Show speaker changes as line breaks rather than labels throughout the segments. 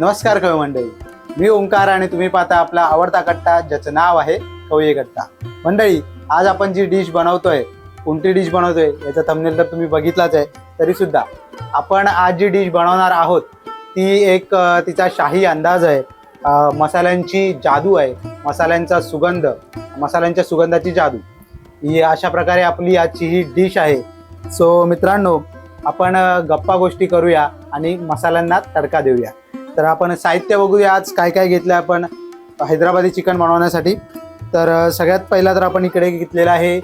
नमस्कार कवी मंडळी. मी ओंकार आणि तुम्ही पाहता आपला आवडता कट्टा ज्याचं नाव आहे कवये कट्टा. मंडळी आज आपण जी डिश बनवतोय कोणती डिश बनवतोय याचा थंबनेल तर तुम्ही बघितलाच आहे तरी सुद्धा. आपण आज जी डिश बनवणार आहोत ती एक तिचा शाही अंदाज आहे. मसाल्यांची जादू आहे. मसाल्यांचा सुगंध मसाल्यांच्या सुगंधाची जादू. ही अशा प्रकारे आपली आजची ही डिश आहे. सो मित्रांनो आपण गप्पा गोष्टी करूया आणि मसाल्यांना तडका देऊया. तर आपण साहित्य बघूया आज काय काय घेतलं आपण हैदराबादी चिकन बनवण्यासाठी. तर सगळ्यात पहिला तर आपण इकडे घेतलेला आहे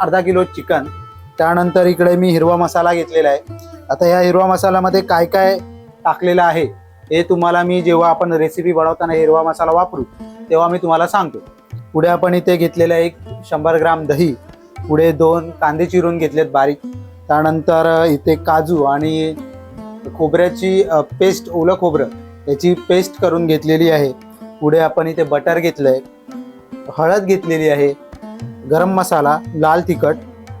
अर्धा किलो चिकन. त्यानंतर इकडे मी हिरवा मसाला घेतलेला आहे. आता या हिरवा मसाल्यामध्ये काय काय टाकलेलं आहे हे तुम्हाला मी जेव्हा आपण रेसिपी बनवताना हिरवा मसाला वापरू तेव्हा मी तुम्हाला सांगतो. पुढे आपण इथे घेतलेलं आहे एक शंभर ग्राम दही. पुढे दोन कांदे चिरून घेतलेत बारीक. त्यानंतर इथे काजू आणि खोबऱ्याची पेस्ट ओलं खोबरं याची पेस्ट करून घेतलेली आहे. पुढे आपण इथे बटर घेतलं आहे हळद घेतलेली आहे गरम मसाला लाल तिखट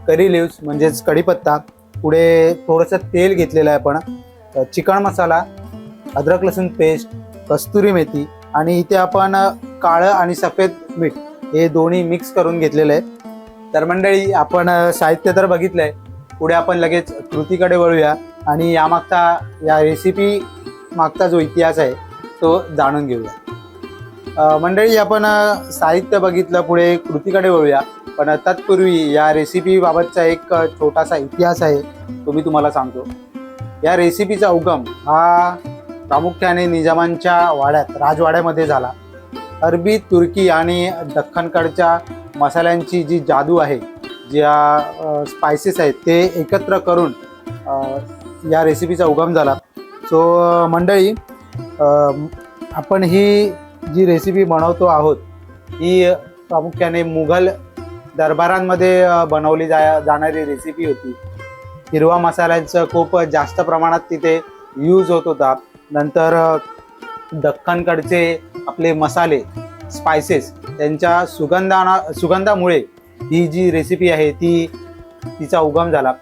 करी लिव्स म्हणजेच कढीपत्ता पुढे थोडंसं तेल घेतलेलं आहे आपण चिकन मसाला अद्रक लसूण पेस्ट कस्तुरी मेथी आणि इथे आपण काळं आणि सफेद मीठ हे दोन्ही मिक्स करून घेतलेलं आहे. तर मंडळी आपण साहित्य तर बघितलं आहे पुढे आपण लगेच कृतीकडे वळूया. आणि यामागचा या रेसिपी मागचा जो इतिहास आहे तो जाणून घेऊया. मंडळी आपण साहित्य बघितलं पुढे कृतीकडे वळूया. पण तत्पूर्वी या रेसिपीबाबतचा एक छोटासा इतिहास आहे तो मी तुम्हाला सांगतो. या रेसिपीचा उगम हा प्रामुख्याने निजामांच्या वाड्यात राजवाड्यामध्ये झाला. अरबी तुर्की आणि दख्खनकडच्या मसाल्यांची जी जादू आहे ज्या स्पायसेस आहेत ते एकत्र करून या रेसिपीचा उगम झाला. सो मंडळी आपण ही जी रेसिपी बनवतो आहोत ही प्रामुख्याने मुघल दरबारांमध्ये बनवली जा जाणारी रेसिपी होती. हिरवा मसाल्यांचं खूप जास्त प्रमाणात तिथे यूज होत होता. नंतर दख्खनकडचे आपले मसाले स्पायसेस त्यांच्या सुगंधाना सुगंधामुळे ही जी रेसिपी आहे ती तिचा उगम झाला.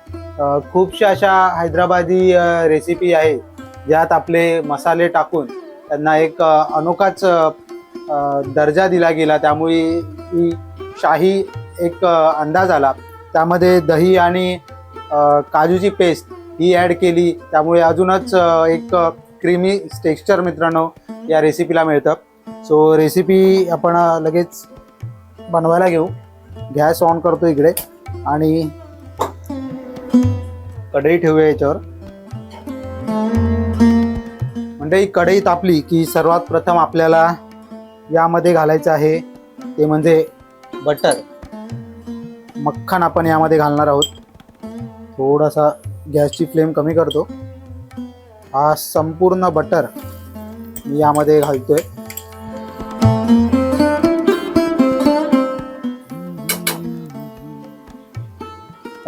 खूपशा अशा हैदराबादी रेसिपी आहे. ज्यात आपले मसाले टाकून त्यांना एक अनोखाच दर्जा दिला गेला. त्यामुळे ही शाही एक अंदाज आला. त्यामध्ये दही आणि काजूची पेस्ट ही ॲड केली. त्यामुळे अजूनच एक क्रीमी टेक्स्चर मित्रांनो या रेसिपीला मिळतं. सो रेसिपी आपण लगेच बनवायला घेऊ. गॅस ऑन करतो इकडे. आणि कढई ठेवूया याच्यावर. म्हणजे ही कढई तापली की सर्वात प्रथम आपल्याला यामध्ये घालायचं आहे ते म्हणजे बटर. मक्खन आपण यामध्ये घालणार आहोत. थोडासा गॅसची फ्लेम कमी करतो. हा संपूर्ण बटर मी यामध्ये घालतोय.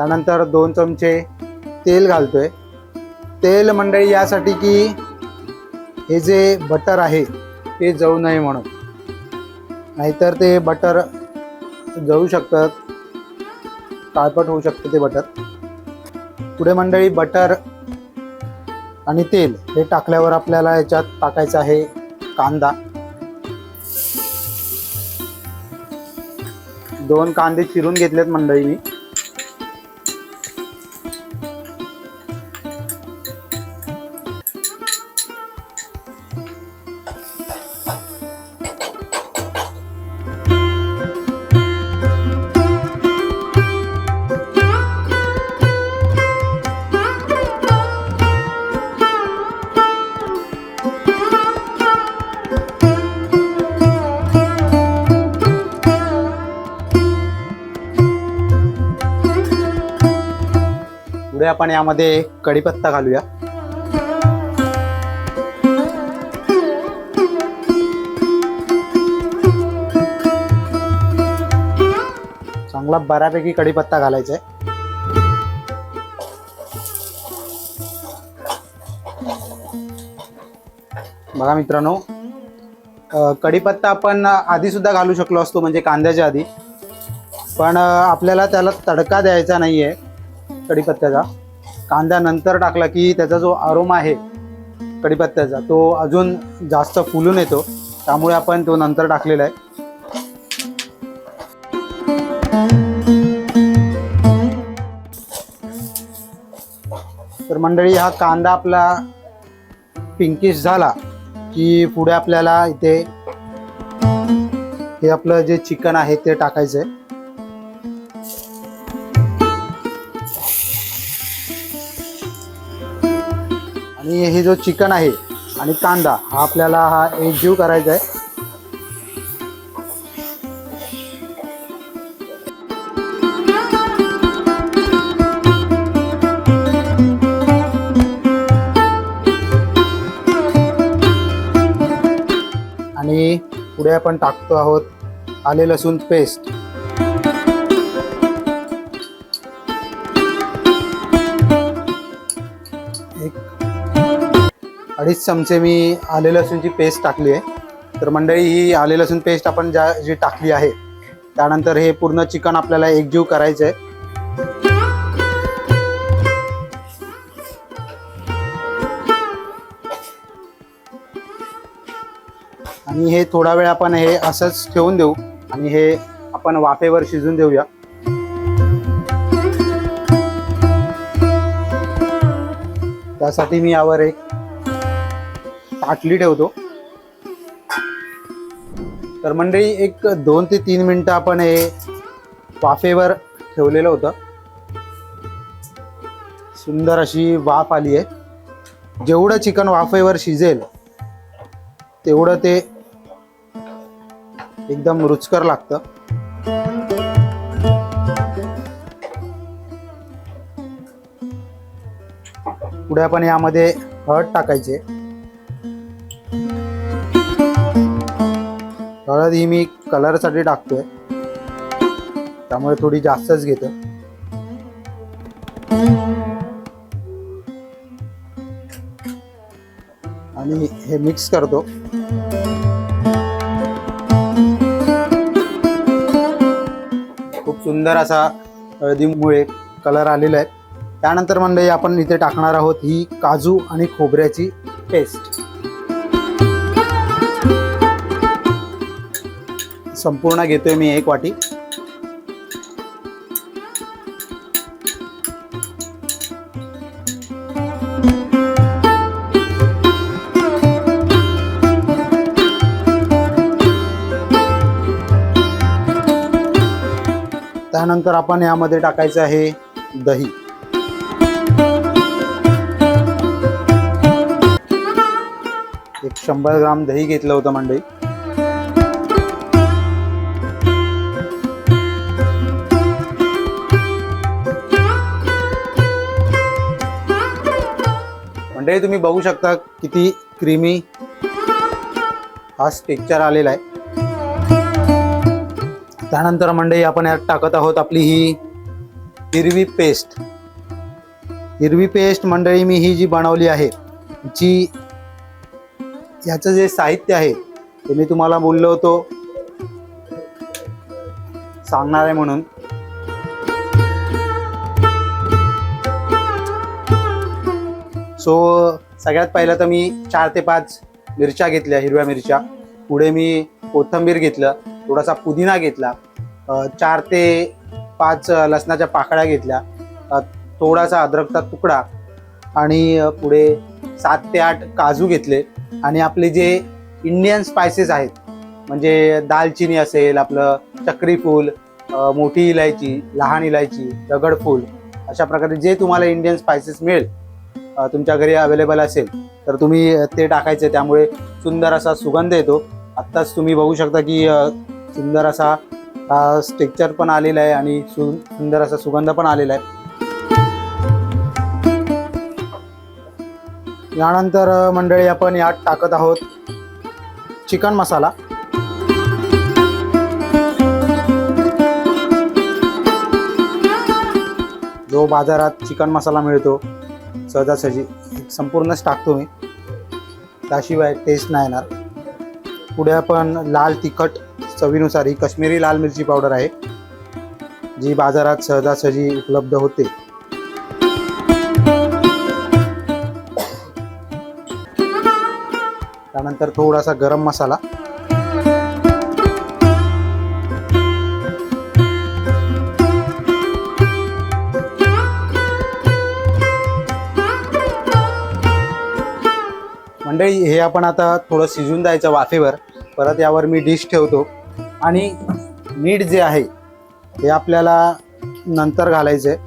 त्यानंतर दोन चमचे तेल घालतोय. तेल मंडळी यासाठी की हे जे बटर आहे ते जळू नये म्हणून. नाहीतर ते बटर जळू शकतं काळपट होऊ शकतं ते बटर पुढे मंडळी बटर आणि तेल हे टाकल्यावर आपल्याला याच्यात टाकायचं आहे कांदा. दोन कांदे चिरून घेतलेत मंडळी मी पुढे आपण यामध्ये कढीपत्ता घालूया. चांगला बऱ्यापैकी कढीपत्ता घालायचा आहे. बघा मित्रांनो कढीपत्ता आपण आधी सुद्धा घालू शकलो असतो म्हणजे कांद्याच्या आधी. पण आपल्याला त्याला तडका द्यायचा नाही आहे कढीपत्त्याचा. कांदा नंतर टाकला की त्याचा जो आरोमा आहे कढीपत्त्याचा तो अजून जास्त फुलून येतो. त्यामुळे आपण तो नंतर टाकलेला आहे. तर मंडळी हा कांदा आपला पिंकिश झाला की पुढे आपल्याला इथे हे आपलं जे चिकन आहे ते टाकायचं आहे आणि हे जो चिकन आहे आणि कांदा हा आपल्याला हा एकजीव करायचा आहे. आणि पुढे आपण टाकतो आहोत आले लसूण पेस्ट अडीच चमचे मी आले लसूणची पेस्ट टाकली आहे. तर मंडळी ही आले लसूण पेस्ट आपण ज्या जी टाकली आहे त्यानंतर हे पूर्ण चिकन आपल्याला एकजीव करायचं आहे. आणि हे थोडा वेळ आपण हे असंच ठेवून देऊ आणि हे आपण वाफेवर शिजून देऊया. त्यासाठी मी यावर एक ताटली ठेवतो. तर मंडळी एक दोन ते तीन मिनटं आपण हे वाफेवर ठेवलेलं होतं. सुंदर अशी वाफ आली आहे. जेवढं चिकन वाफेवर शिजेल तेवढं ते एकदम रुचकर लागतं. पुढे आपण यामध्ये हळद टाकायचे हळद ही मी कलरसाठी टाकतोय. त्यामुळे थोडी जास्तच घेतो. आणि हे मिक्स करतो. खूप सुंदर असा हळदीमुळे कलर आलेला आहे. त्यानंतर मंडळी आपण इथे टाकणार आहोत ही काजू आणि खोबऱ्याची पेस्ट संपूर्ण घेतोय मी एक वाटी. त्यानंतर आपण यामध्ये टाकायचं आहे दही. एक शंभर ग्राम दही घेतलं होतं मंडळी मंडळी तुम्ही बघू शकता किती क्रीमी हा टेक्चर आलेला आहे. त्यानंतर मंडळी आपण यात टाकत आहोत आपली ही हिरवी पेस्ट हिरवी पेस्ट मंडळी मी ही जी बनवली आहे जी याचं जे साहित्य आहे ते मी तुम्हाला बोललो होतो. सांगणार आहे म्हणून. सो सगळ्यात पहिलं तर मी चार ते पाच मिरच्या घेतल्या हिरव्या मिरच्या. पुढे मी कोथंबीर घेतलं थोडासा पुदिना घेतला चार ते पाच लसणाच्या पाकळ्या घेतल्या थोडासा अद्रकचा तुकडा आणि पुढे सात ते आठ काजू घेतले. आणि आपले जे इंडियन स्पायसेस आहेत म्हणजे दालचिनी असेल आपलं चक्रीफूल मोठी इलायची लहान इलायची दगडफूल अशा प्रकारे जे तुम्हाला इंडियन स्पायसेस मिळेल तुमच्या घरी अवेलेबल असेल तर तुम्ही ते टाकायचे. त्यामुळे सुंदर असा सुगंध येतो. आत्ताच तुम्ही बघू शकता की सुंदर असा स्ट्रक्चर पण आलेला आहे आणि सु सुंदर असा सुगंध पण आलेला आहे. यानंतर मंडळी आपण यात टाकत आहोत चिकन मसाला. जो बाजारात चिकन मसाला मिळतो सहजासहजी. संपूर्णच टाकतो मी त्याशिवाय टेस्ट नाही येणार. पुढे आपण लाल तिखट चवीनुसार ही कश्मीरी लाल मिरची पावडर आहे. जी बाजारात सहजासहजी उपलब्ध होते. त्यानंतर थोडासा गरम मसाला. मंडळी हे आपण आता थोडं शिजून द्यायचं वाफेवर. परत यावर मी डिश ठेवतो. आणि मीठ जे आहे हे आपल्याला नंतर घालायचं आहे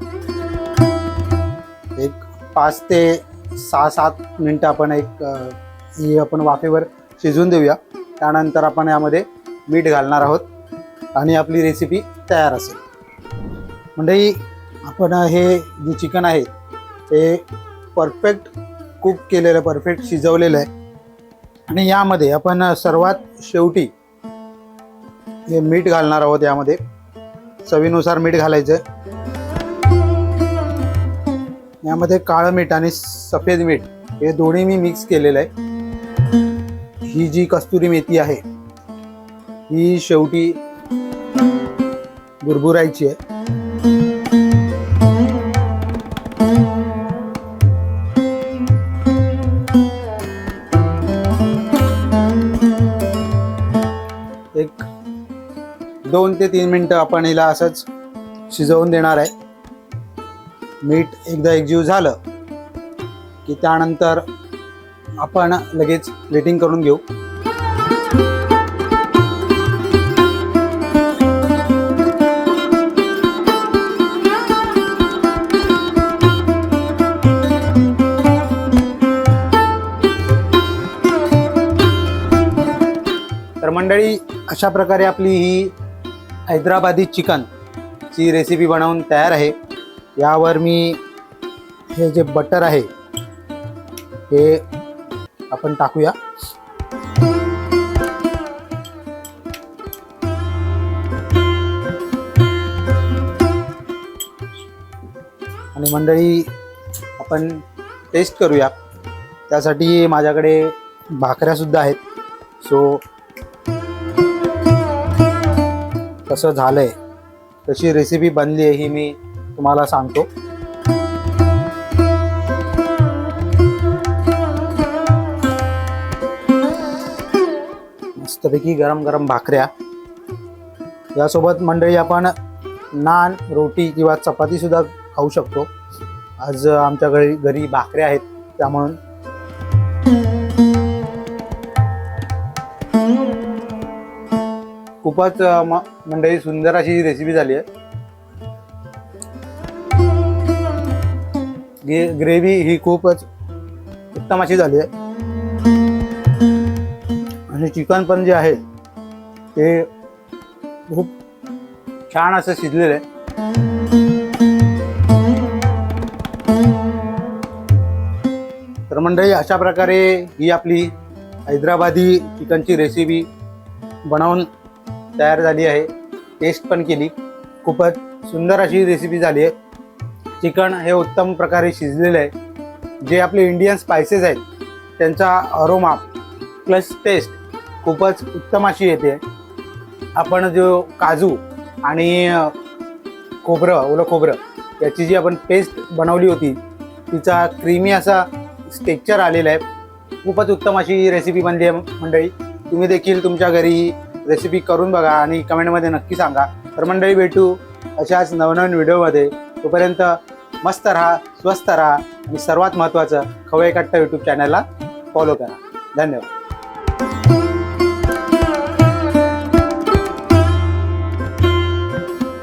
एक पाच ते सहा सात मिनटं आपण एक हे ही आपण वाफेवर शिजून देऊया. त्यानंतर आपण यामध्ये मीठ घालणार आहोत. आणि आपली रेसिपी तयार असेल. म्हणजे मंडळी आपण हे जे चिकन आहे ते परफेक्ट कुक केलेलं परफेक्ट शिजवलेलं आहे. आणि यामध्ये आपण सर्वात शेवटी हे मीठ घालणार आहोत यामध्ये. चवीनुसार मीठ घालायचं. यामध्ये काळं मीठ आणि सफेद मीठ हे दोन्ही मी मिक्स केलेलं आहे. ही जी कस्तुरी मेथी आहे ही शेवटी भुरभुरायची आहे. तीन मिनटं आपण हिला असंच शिजवून देणार आहे. मीठ एकदा एकजीव झालं की त्यानंतर आपण लगेच प्लेटिंग करून घेऊ. तर मंडळी अशा प्रकारे आपली ही हैदराबादी चिकन ची रेसिपी बनवून तयार आहे. यावर मी हे जे बटर आहे हे आपण टाकूया. आणि मंडळी आपण टेस्ट करूया. त्यासाठी माझ्याकडे भाकऱ्यासुद्धा आहेत. सो कसं झालंय कशी रेसिपी बनली आहे ही मी तुम्हाला सांगतो. मस्तपैकी गरम गरम भाकऱ्या. यासोबत मंडळी आपण नान रोटी किंवा चपाती सुद्धा खाऊ शकतो. आज आमच्या घरी घरी भाकऱ्या आहेत त्यामुळं. खूपच म- मंडळी सुंदर अशी रेसिपी झाली आहे. ग्रेव्ही ही खूपच उत्तम अशी झाली आहे. आणि चिकन पण जे आहे ते खूप छान असं शिजलेलं आहे. तर मंडळी अशा प्रकारे ही आपली हैदराबादी चिकनची रेसिपी बनवून तयार झाली आहे. टेस्ट पण केली. खूपच सुंदर अशी रेसिपी झाली आहे. चिकन हे उत्तम प्रकारे शिजलेलं आहे. जे आपले इंडियन स्पायसेस आहेत त्यांचा अरोमा प्लस टेस्ट खूपच उत्तम अशी येते. आपण जो काजू आणि खोबरं ओलं खोबरं याची जी आपण पेस्ट बनवली होती तिचा क्रीमी असा स्टेक्चर आलेला आहे. खूपच उत्तम अशी रेसिपी बनली आहे मंडळी. तुम्ही देखील तुमच्या घरी रेसिपी करून बघा आणि कमेंटमध्ये नक्की सांगा. तर मंडळी भेटू अशाच नवनवीन व्हिडिओमध्ये तोपर्यंत मस्त राहा स्वस्त राहा आणि सर्वात महत्त्वाचं खवय कट्टा यूट्यूब चॅनलला फॉलो करा. धन्यवाद.